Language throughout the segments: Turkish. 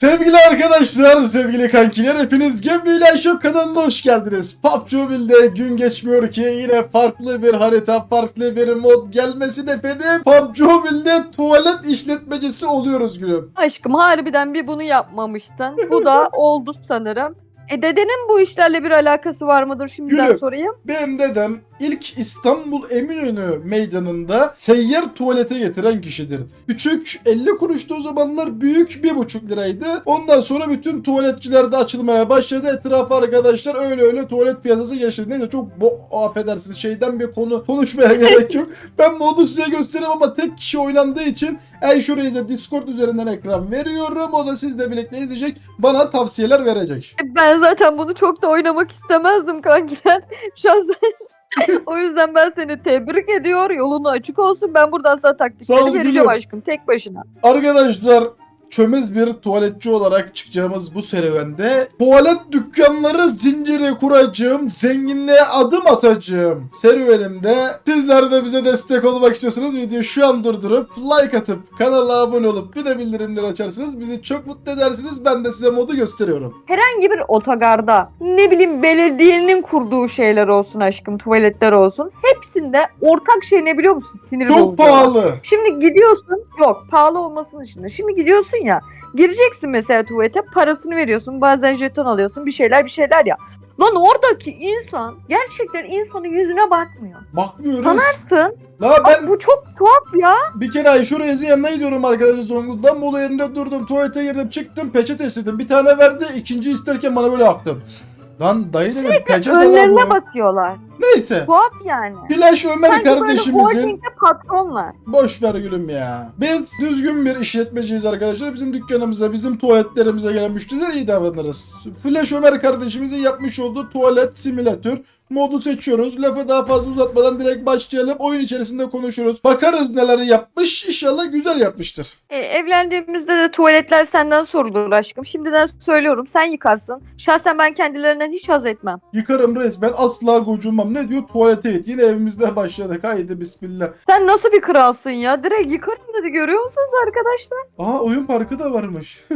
Sevgili arkadaşlar, sevgili kankiler hepiniz Gemiyle Şok kanalına hoş geldiniz. PUBG Mobile'de gün geçmiyor ki yine farklı bir harita, farklı bir mod gelmesin efendim. PUBG Mobile'de tuvalet işletmecisi oluyoruz gülüm. Aşkım harbiden bir bunu yapmamıştın. Bu da oldu sanırım. E dedenin bu işlerle bir alakası var mıdır şimdiden Gülüm. sorayım. Benim dedem ilk İstanbul Eminönü meydanında seyyar tuvalete getiren kişidir. Küçük 50 kuruştu o zamanlar büyük 1,5 liraydı. Ondan sonra bütün tuvaletçiler de açılmaya başladı. Etrafa arkadaşlar öyle öyle tuvalet piyasası gelişti. Neyse çok bu affedersiniz şeyden bir konu konuşmaya gerek yok. Ben modu size göstereyim ama tek kişi oynandığı için Enşure'ye Discord üzerinden ekran veriyorum. O da sizle birlikte izleyecek. Bana tavsiyeler verecek. E, Ben zaten bunu çok da oynamak istemezdim kankiler. Şahsen. o yüzden ben seni tebrik ediyor. Yolunu açık olsun. Ben buradan sana Sağ ol taktikleri vereceğim gülüm. aşkım. Tek başına. Arkadaşlar çömez bir tuvaletçi olarak çıkacağımız bu serüvende tuvalet dükkanları zinciri kuracağım, zenginliğe adım atacağım serüvenimde sizler de bize destek olmak istiyorsanız videoyu şu an durdurup like atıp kanala abone olup bir de bildirimleri açarsınız bizi çok mutlu edersiniz ben de size modu gösteriyorum. Herhangi bir otogarda ne bileyim belediyenin kurduğu şeyler olsun aşkım. Tuvaletler olsun. Hepsinde ortak şey ne biliyor musun? Sinir Çok bozucu pahalı. Şimdi gidiyorsun yok pahalı olmasının dışında. Şimdi gidiyorsun ya gireceksin mesela tuvalete parasını veriyorsun bazen jeton alıyorsun bir şeyler bir şeyler ya. Lan oradaki insan gerçekten insanın yüzüne bakmıyor. Bakmıyoruz. Sanarsın. La ben bu çok tuhaf ya. bir kere Ayşe Reis'in yanına gidiyorum arkadaşlar Zonguldak'tan. Mola yerinde durdum. Tuvalete girdim çıktım peçete istedim. Bir tane verdi. ikinci isterken bana böyle aktım. Lan dayı dedim peçete var Önlerine bu. bakıyorlar. Neyse. Tuhaf yani. Flash Ömer Sanki böyle kardeşimizin holdingde patronlar. boş ver gülüm ya. Biz düzgün bir işletmeciyiz arkadaşlar. Bizim dükkanımıza, bizim tuvaletlerimize gelen müşterilere iyi davranırız. Flash Ömer kardeşimizin yapmış olduğu tuvalet simülatör modu seçiyoruz. Lafı daha fazla uzatmadan direkt başlayalım. Oyun içerisinde konuşuruz. Bakarız neler yapmış. İnşallah güzel yapmıştır. E, evlendiğimizde de tuvaletler senden sorulur aşkım. Şimdiden söylüyorum sen yıkarsın. Şahsen ben kendilerinden hiç haz etmem. Yıkarım reis. Ben asla gocunmam. Ne diyor? Tuvalete git. Yine evimizde başladık. Haydi bismillah. Sen nasıl bir kralsın ya? Direkt yıkarım dedi görüyor musunuz arkadaşlar? Aa oyun parkı da varmış.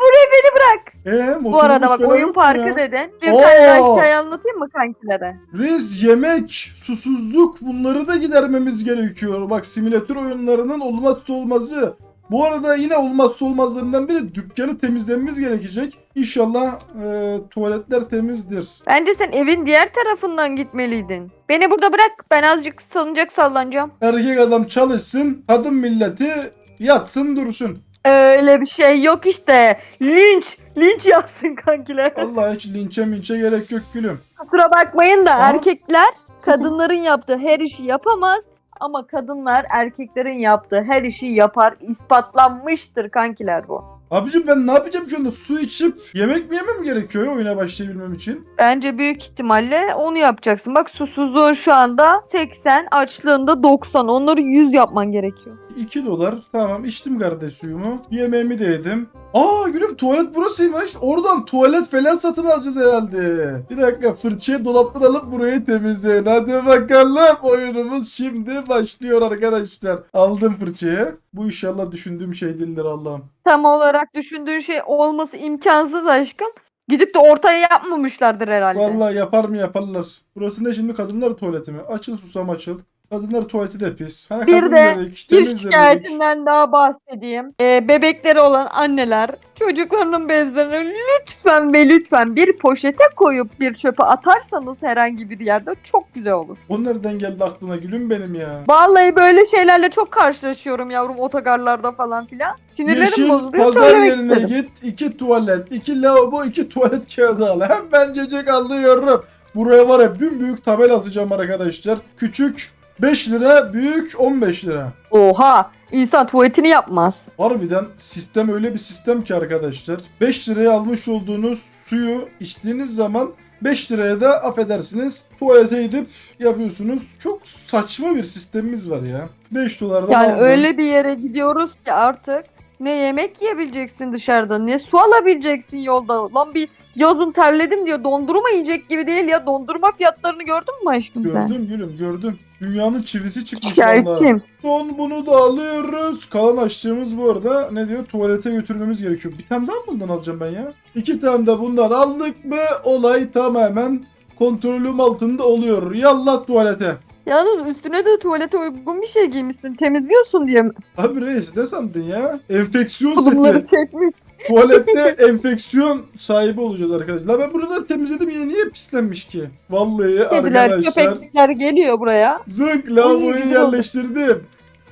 Buraya beni bırak. Eee Bu arada bak oyun parkı dedin. Bir tane daha hikaye anlatayım mı kankilere? Riz, yemek, susuzluk bunları da gidermemiz gerekiyor. Bak simülatör oyunlarının olmazsa olmazı. Bu arada yine olmazsa olmazlarından biri dükkanı temizlememiz gerekecek. İnşallah e, tuvaletler temizdir. Bence sen evin diğer tarafından gitmeliydin. Beni burada bırak. Ben azıcık salıncak sallanacağım. Erkek adam çalışsın, kadın milleti yatsın dursun. Öyle bir şey yok işte. Linç. Linç yapsın kankiler. Allah hiç linçe minçe gerek yok gülüm. Kusura bakmayın da Aha. erkekler kadınların yaptığı her işi yapamaz. Ama kadınlar erkeklerin yaptığı her işi yapar. İspatlanmıştır kankiler bu. Abicim ben ne yapacağım şu anda? Su içip yemek mi yemem gerekiyor ya oyuna başlayabilmem için? Bence büyük ihtimalle onu yapacaksın. Bak susuzluğun şu anda 80, açlığında 90. Onları 100 yapman gerekiyor. 2 dolar. Tamam içtim kardeş suyumu. Yemeğimi de yedim. Aa gülüm tuvalet burasıymış. Oradan tuvalet falan satın alacağız herhalde. Bir dakika fırçayı dolaptan alıp burayı temizleyin. Hadi bakalım. Oyunumuz şimdi başlıyor arkadaşlar. Aldım fırçayı. Bu inşallah düşündüğüm şey değildir Allah'ım. Tam olarak düşündüğün şey olması imkansız aşkım. Gidip de ortaya yapmamışlardır herhalde. Vallahi yapar mı yaparlar. Burası ne şimdi kadınlar tuvaleti mi? Açıl susam açıl. Kadınlar tuvaleti de pis. Hani Bir de Bir şikayetinden daha bahsedeyim. Ee, bebekleri olan anneler çocuklarının bezlerini lütfen ve lütfen bir poşete koyup bir çöpe atarsanız herhangi bir yerde çok güzel olur. O nereden geldi aklına gülüm benim ya? Vallahi böyle şeylerle çok karşılaşıyorum yavrum otogarlarda falan filan. Sinirlerim Yeşil bozuluyor pazar yerine istedim. git. iki tuvalet, iki lavabo, iki tuvalet kağıdı al. Hemen cecek alıyorum. Buraya var ya büyük tabela atacağım arkadaşlar. Küçük 5 lira, büyük 15 lira. Oha insan tuvaletini yapmaz. Harbiden sistem öyle bir sistem ki arkadaşlar. 5 liraya almış olduğunuz suyu içtiğiniz zaman 5 liraya da affedersiniz tuvalete gidip yapıyorsunuz. Çok saçma bir sistemimiz var ya. 5 dolardan Yani aldım. öyle bir yere gidiyoruz ki artık Ne yemek yiyebileceksin dışarıda ne su alabileceksin yolda. Lan bir yazın terledim diyor dondurma yiyecek gibi değil ya. Dondurma fiyatlarını gördün mü aşkım sen? Gördüm gülüm gördüm. Dünyanın çivisi çıkmış. Şikayetçiyim. Son bunu da alıyoruz. Kalan açtığımız bu arada ne diyor? Tuvalete götürmemiz gerekiyor. Bir tane daha mı bundan alacağım ben ya? İki tane de bundan aldık mı olay tamamen kontrolüm altında oluyor. Yallah tuvalete. Yalnız üstüne de tuvalete uygun bir şey giymişsin. Temizliyorsun diye mi? Abi reis ne sandın ya? Enfeksiyon Tulumları seti. çekmiş. Tuvalette enfeksiyon sahibi olacağız arkadaşlar. Ben buraları temizledim ya niye pislenmiş ki? Vallahi Kediler, arkadaşlar. köpekler geliyor buraya. Zınk lavaboyu güzel oldu. yerleştirdim.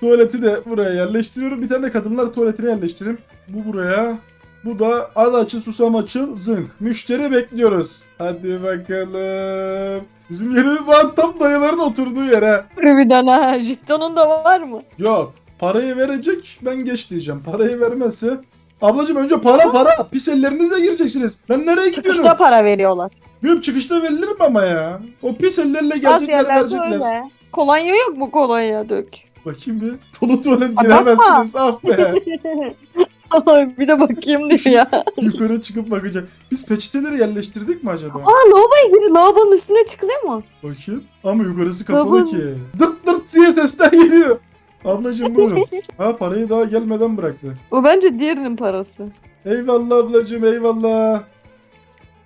Tuvaleti de buraya yerleştiriyorum. Bir tane de kadınlar tuvaletine yerleştireyim. Bu buraya. Bu da al açı susam açıl zınk. Müşteri bekliyoruz. Hadi bakalım. Bizim yerimiz var tam dayıların oturduğu yere. Harbiden ha. Jikton'un da var mı? Yok parayı verecek ben geç diyeceğim. Parayı vermezse. Ablacım önce para para. Pis ellerinizle gireceksiniz. Ben nereye gidiyorum? Çıkışta para veriyorlar. Gülüm çıkışta verilir mi ama ya? O pis ellerle gelecekler yerlerde verecekler. öyle. Kolonya yok mu kolonya dök? Bakayım bir. Dolu tuvalet giremezsiniz. Ah be. Ay, bir de bakayım diyor ya. Yukarı çıkıp bakacak. Biz peçeteleri yerleştirdik mi acaba? Aa lavaboya gir. Lavabonun üstüne çıkılıyor mu? Bakayım. Ama yukarısı kapalı Lavabo- ki. Dırt dırt diye sesler geliyor. Ablacım buyurun. ha parayı daha gelmeden bıraktı. O bence diğerinin parası. Eyvallah ablacım eyvallah.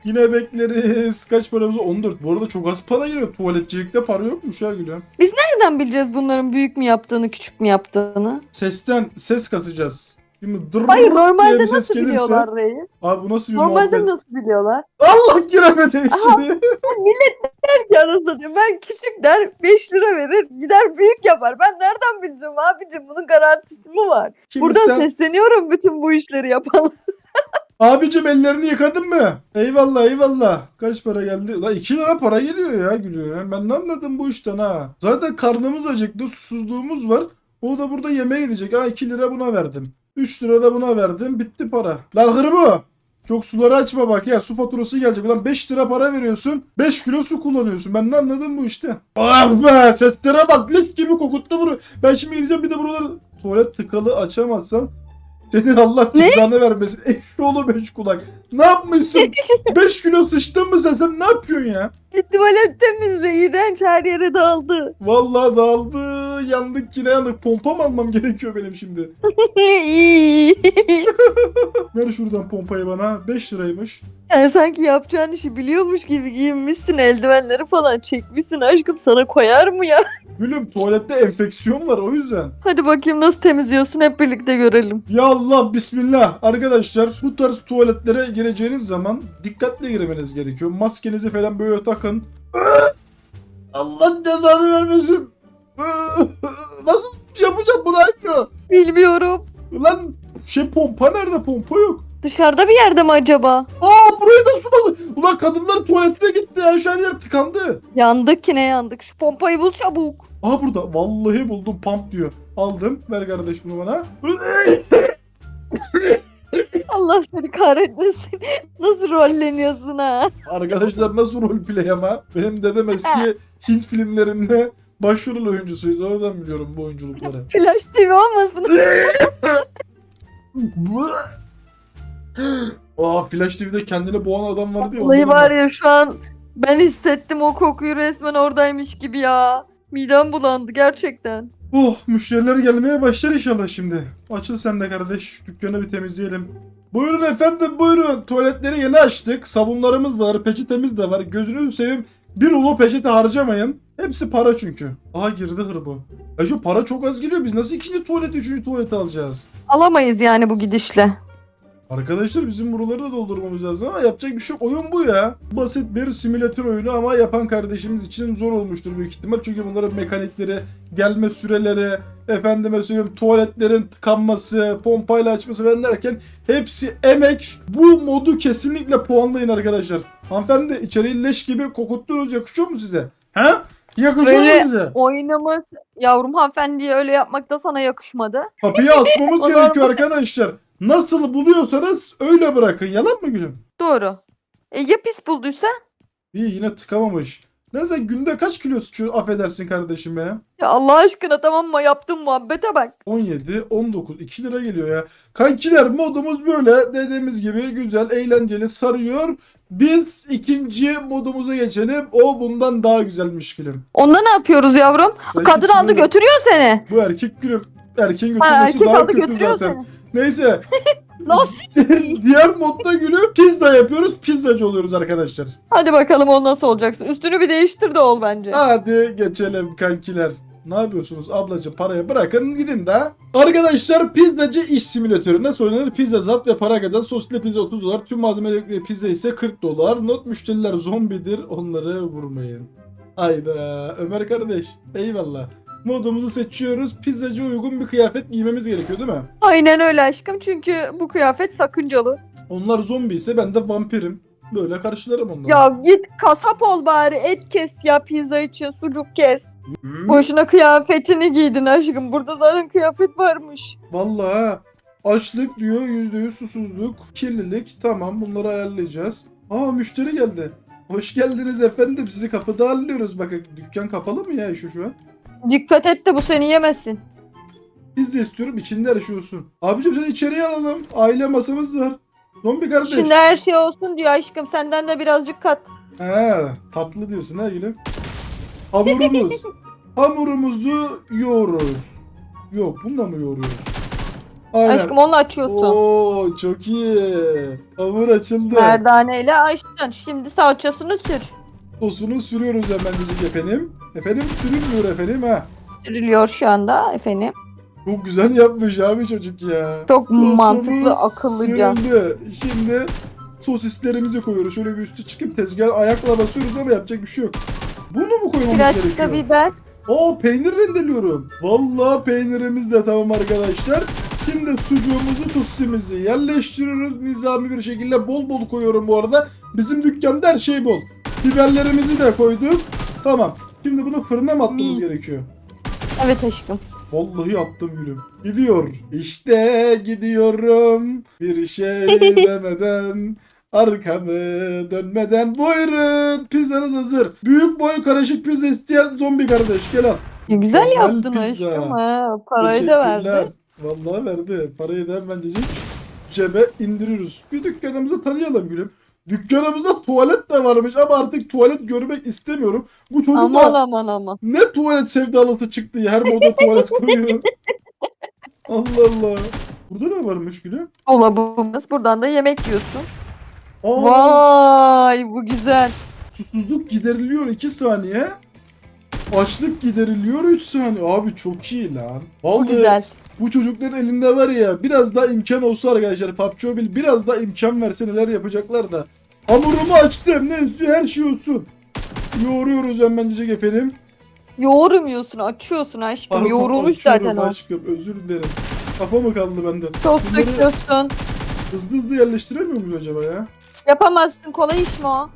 Yine bekleriz. Kaç paramız? 14. Bu arada çok az para geliyor. Tuvaletçilikte para yokmuş ya gülüm. Nereden bileceğiz bunların büyük mü yaptığını, küçük mü yaptığını? Sesten ses kasacağız. Şimdi dırr Hayır diye normalde bir ses nasıl gelirse- biliyorlar reis? Abi bu nasıl bir Normalde muhabbet? nasıl biliyorlar? Allah giremedi içeri. Der ki anasını satayım, ben küçük der 5 lira verir gider büyük yapar. Ben nereden bileceğim abicim bunun garantisi mi var? Şimdi Buradan sen- sesleniyorum bütün bu işleri yapanlara. Abicim ellerini yıkadın mı? Eyvallah eyvallah. Kaç para geldi? La 2 lira para geliyor ya gülüyor. ya. Ben ne anladım bu işten ha. Zaten karnımız acıktı susuzluğumuz var. O da burada yemeğe gidecek. Ha 2 lira buna verdim. 3 lira da buna verdim. Bitti para. La hırbu. Çok suları açma bak ya. Su faturası gelecek. Ulan 5 lira para veriyorsun. 5 kilo su kullanıyorsun. Ben ne anladım bu işte. Ah be seslere bak. Lik gibi kokuttu bunu. Ben şimdi gideceğim bir de buraları tuvalet tıkalı açamazsam senin Allah cezanı vermesin. Eşşoğlu beş kulak. Ne yapmışsın? 5 kilo sıçtın mı sen? Sen ne yapıyorsun ya? Tuvalet temizle iğrenç her yere dağıldı. Vallahi dağıldı. Yandık yine yandık. Pompa mı almam gerekiyor benim şimdi? İyi. Ver şuradan pompayı bana. 5 liraymış. Yani sanki yapacağın işi biliyormuş gibi giyinmişsin eldivenleri falan çekmişsin aşkım sana koyar mı ya? Gülüm tuvalette enfeksiyon var o yüzden. Hadi bakayım nasıl temizliyorsun hep birlikte görelim. Ya Allah bismillah. Arkadaşlar bu tarz tuvaletlere gireceğiniz zaman dikkatli girmeniz gerekiyor. Maskenizi falan böyle takın. Allah cezanı vermesin. Nasıl yapacağım bunu Ayşe? Bilmiyorum. Lan şey pompa nerede? Pompa yok. Dışarıda bir yerde mi acaba? Aa buraya da su bak. Ulan kadınlar tuvaletine gitti. Her şey her yer tıkandı. Yandık yine yandık. Şu pompayı bul çabuk. Aa burada. Vallahi buldum pump diyor. Aldım. Ver kardeş bunu bana. Allah seni kahretmesin. Nasıl rolleniyorsun ha? Arkadaşlar nasıl roleplay ama. Benim dedem eski Hint filmlerinde başrol oyuncusuydu. Oradan biliyorum bu oyunculukları. Flash TV olmasın. Aa Flash TV'de kendini boğan adam vardı ya. Vallahi ondan var ya şu an ben hissettim o kokuyu resmen oradaymış gibi ya. Midem bulandı gerçekten. Oh müşteriler gelmeye başlar inşallah şimdi. Açıl sen de kardeş. Dükkanı bir temizleyelim. Buyurun efendim buyurun. Tuvaletleri yeni açtık. Sabunlarımız var. Peçetemiz de var. Gözünü seveyim. Bir ulu peçete harcamayın. Hepsi para çünkü. Aha girdi hırbu. Ya şu para çok az geliyor. Biz nasıl ikinci tuvalet, üçüncü tuvaleti alacağız? Alamayız yani bu gidişle. Arkadaşlar bizim buraları da doldurmamız lazım ama yapacak bir şey yok. Oyun bu ya. Basit bir simülatör oyunu ama yapan kardeşimiz için zor olmuştur büyük ihtimal. Çünkü bunların mekanikleri, gelme süreleri, efendime söyleyeyim tuvaletlerin tıkanması, pompayla açması falan derken hepsi emek. Bu modu kesinlikle puanlayın arkadaşlar. Hanımefendi içeriği leş gibi kokuttunuz yakışıyor mu size? Ha? Yakışıyor mu size? Oynaması yavrum hanımefendiye öyle yapmak da sana yakışmadı. Kapıyı asmamız gerekiyor arkadaşlar. Nasıl buluyorsanız öyle bırakın. Yalan mı gülüm? Doğru. E ya pis bulduysa? İyi yine tıkamamış. Ne sen günde kaç kilo sıçıyor affedersin kardeşim benim? Ya Allah aşkına tamam mı? Yaptığın muhabbete bak. 17, 19, 2 lira geliyor ya. Kankiler modumuz böyle dediğimiz gibi güzel, eğlenceli, sarıyor. Biz ikinci modumuza geçelim. O bundan daha güzelmiş gülüm. Onda ne yapıyoruz yavrum? Sen Kadın aldı götürüyor seni. Bu erkek gülüm. Erkeğin Ha, götürmesi erkek daha kötü zaten. seni. Neyse. Nasıl? Diğer modda gülüm pizza yapıyoruz. Pizzacı oluyoruz arkadaşlar. Hadi bakalım o nasıl olacaksın. Üstünü bir değiştir de ol bence. Hadi geçelim kankiler. Ne yapıyorsunuz ablacığım parayı bırakın gidin de. Arkadaşlar pizzacı iş simülatörü nasıl oynanır? Pizza zat ve para kazan. Soslu pizza 30 dolar. Tüm malzemelerle pizza ise 40 dolar. Not müşteriler zombidir. Onları vurmayın. Hayda Ömer kardeş eyvallah. Modumuzu seçiyoruz. Pizzacı uygun bir kıyafet giymemiz gerekiyor değil mi? Aynen öyle aşkım çünkü bu kıyafet sakıncalı. Onlar zombi ise ben de vampirim. Böyle karşılarım onları. Ya git kasap ol bari et kes ya pizza için sucuk kes. Hmm. Boşuna kıyafetini giydin aşkım. Burada zaten kıyafet varmış. Vallahi açlık diyor %100 susuzluk, kirlilik tamam bunları ayarlayacağız. Aa müşteri geldi. Hoş geldiniz efendim sizi kapıda ağırlıyoruz. Bakın dükkan kapalı mı ya şu şu an? Dikkat et de bu seni yemesin. Biz de istiyorum içinde her olsun. Abicim seni içeriye alalım. Aile masamız var. Zombi kardeş. Şimdi her şey olsun diyor aşkım. Senden de birazcık kat. He, tatlı diyorsun ha gülüm. Hamurumuz. Hamurumuzu yoğururuz. Yok bununla mı yoğuruyoruz? Aynen. Aşkım onu açıyorsun. Oo çok iyi. Hamur açıldı. Merdaneyle açtın. Şimdi salçasını sür. Sosunu sürüyoruz hemen dedik efendim. Efendim sürülmüyor efendim ha. Sürülüyor şu anda efendim. Çok güzel yapmış abi çocuk ya. Çok Sosumuz mantıklı, akıllıca. Sürüldü. Şimdi sosislerimizi koyuyoruz. Şöyle bir üstü çıkıp tezgah ayakla basıyoruz ama yapacak bir şey yok. Bunu mu koymamız Birazcık gerekiyor? da biber. Oo peynir rendeliyorum. Vallahi peynirimiz de tamam arkadaşlar. Şimdi sucuğumuzu tutsimizi yerleştiriyoruz. Nizami bir şekilde bol bol koyuyorum bu arada. Bizim dükkanda her şey bol. Biberlerimizi de koyduk. Tamam. Şimdi bunu fırına mı atmamız Mi. gerekiyor? Evet aşkım. Vallahi attım gülüm. Gidiyor. İşte gidiyorum. Bir şey demeden. Arkamı dönmeden buyurun pizzanız hazır. Büyük boy karışık pizza isteyen zombi kardeş gel al. Ya güzel Mükemmel yaptın pizza. aşkım ha. Parayı da Teşekkürler. verdi. Vallahi verdi. Parayı da hemencecik cebe indiriyoruz. Bir dükkanımızı tanıyalım gülüm. Dükkanımızda tuvalet de varmış ama artık tuvalet görmek istemiyorum. Bu çocuk Aman da aman aman. ne tuvalet sevdalısı çıktı ya. Her moda tuvalet koyuyor. Allah Allah. Burada ne varmış gülüm? Dolabımız. Buradan da yemek yiyorsun. Aa, Vay bu güzel. susuzluk gideriliyor 2 saniye. Açlık gideriliyor 3 saniye. Abi çok iyi lan. Bu Vallahi güzel. Bu çocukların elinde var ya biraz daha imkan olsa arkadaşlar PUBG Mobile biraz daha imkan verse neler yapacaklar da. Hamurumu açtım ne istiyor her şey olsun. Yoğuruyoruz hemencecik efendim. Yoğurmuyorsun, açıyorsun aşkım. Pardon, Yoğrulmuş zaten o. Aşkım özür dilerim. Kafa mı kaldı bende? Çok Bunları- döküyorsun. Hızlı hızlı yerleştiremiyor muyuz acaba ya? Yapamazsın. Kolay iş mi o?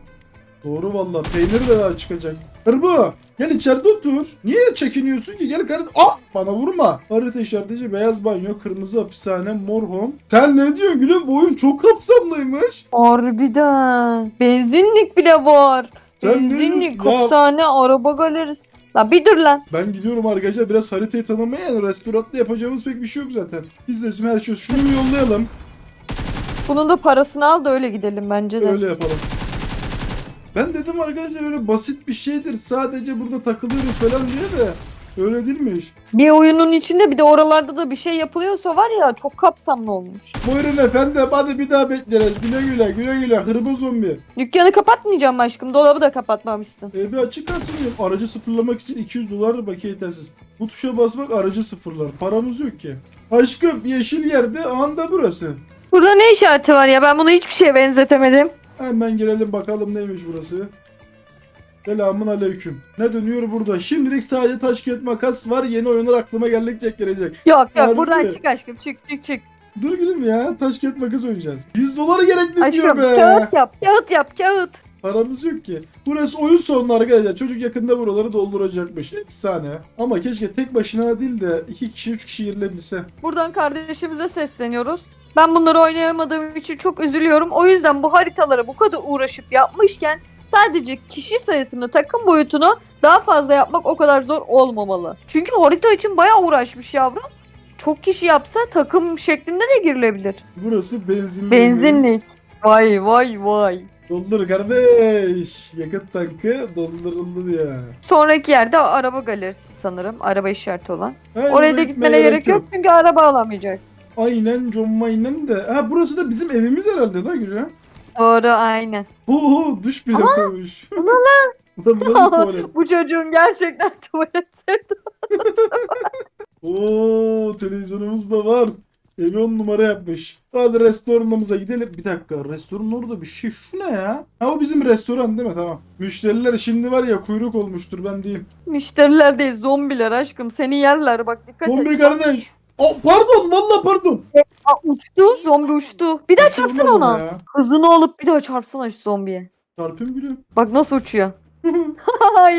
Doğru valla peynir de daha çıkacak. Hırbu gel içeride otur. Niye çekiniyorsun ki gel kardeşim. Ah bana vurma. Harita işaretleyici beyaz banyo, kırmızı hapishane, mor home. Sen ne diyorsun gülüm bu oyun çok kapsamlıymış. Harbiden. Benzinlik bile var. Sen ne Benzinlik, diyorsun? Ya- hapishane, araba galerisi. Lan bir dur lan. Ben gidiyorum arkadaşlar biraz haritayı tanımaya yani restoranda yapacağımız pek bir şey yok zaten. Biz de her şey şunu bir yollayalım. Bunun da parasını al da öyle gidelim bence de. Öyle yapalım. Ben dedim arkadaşlar öyle basit bir şeydir. Sadece burada takılıyoruz falan diye de. Öyle değilmiş. Bir oyunun içinde bir de oralarda da bir şey yapılıyorsa var ya çok kapsamlı olmuş. Buyurun efendim hadi bir daha bekleriz. Güle güle güle güle hırbo zombi. Dükkanı kapatmayacağım aşkım. Dolabı da kapatmamışsın. E, bir açık kalsın. Aracı sıfırlamak için 200 dolar bakiye yetersiz. Bu tuşa basmak aracı sıfırlar. Paramız yok ki. Aşkım yeşil yerde anda burası. Burada ne işareti var ya? Ben bunu hiçbir şeye benzetemedim. Hemen girelim bakalım neymiş burası. Selamun aleyküm. Ne dönüyor burada? Şimdilik sadece taş kağıt makas var. Yeni oyunlar aklıma geldikçe gelecek. Yok yok Harbi buradan çık aşkım çık çık çık. Dur gülüm ya. Taş kağıt makas oynayacağız. 100 dolar gerekli diyor Aşkım be. kağıt yap kağıt yap kağıt. Paramız yok ki. Burası oyun sonunda arkadaşlar. Çocuk yakında buraları dolduracakmış. Efsane. Ama keşke tek başına değil de iki kişi üç kişi girilebilse. Buradan kardeşimize sesleniyoruz. Ben bunları oynayamadığım için çok üzülüyorum. O yüzden bu haritalara bu kadar uğraşıp yapmışken Sadece kişi sayısını, takım boyutunu daha fazla yapmak o kadar zor olmamalı. Çünkü harita için bayağı uğraşmış yavrum. Çok kişi yapsa takım şeklinde de girilebilir. Burası benzinlik. Benzinlik. Vay vay vay. Doldur kardeş. Yakıt tankı dolduruldu ya. Sonraki yerde araba galerisi sanırım. Araba işareti olan. Hayır, Oraya da gitmene gerek yok çünkü araba alamayacaksın. Aynen John Maynen de. Ha burası da bizim evimiz herhalde la Gülü. Doğru aynen. Oo duş bile koymuş. Bu ne lan? Lan nasıl tuvalet? Bu çocuğun gerçekten tuvalet. Oo televizyonumuz da var. Evi on numara yapmış. Hadi restoranımıza gidelim. Bir dakika restoranın orada bir şey. Şu ne ya? Ha o bizim restoran değil mi? Tamam. Müşteriler şimdi var ya kuyruk olmuştur ben diyeyim. Müşteriler değil zombiler aşkım seni yerler bak dikkat Zombi et. kardeş. Aa, pardon valla pardon. Aa, uçtu zombi uçtu. Bir daha çarpsana olmadı ona. ya. Hızını alıp bir daha çarpsana şu zombiye. Çarpayım gülüm. Bak nasıl uçuyor. Ay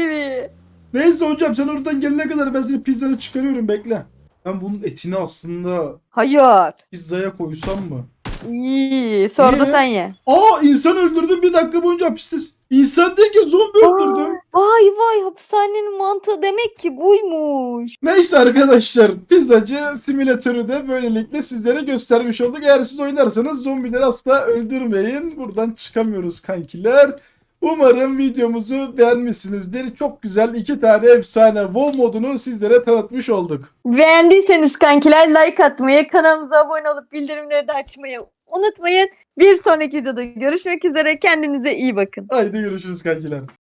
Neyse hocam sen oradan gelene kadar ben senin pizzanı çıkarıyorum bekle. Ben bunun etini aslında Hayır. pizzaya koysam mı? İyi. Sonra da Niye? sen ye. Aa insan öldürdüm bir dakika boyunca hapiste. İnsan değil ki zombi öldürdüm. Vay vay hapishanenin mantığı demek ki buymuş. Neyse arkadaşlar pizzacı simülatörü de böylelikle sizlere göstermiş olduk. Eğer siz oynarsanız zombileri asla öldürmeyin. Buradan çıkamıyoruz kankiler. Umarım videomuzu beğenmişsinizdir. Çok güzel iki tane efsane WoW modunu sizlere tanıtmış olduk. Beğendiyseniz kankiler like atmayı, kanalımıza abone olup bildirimleri de açmayı unutmayın. Bir sonraki videoda görüşmek üzere. Kendinize iyi bakın. Haydi görüşürüz kankiler.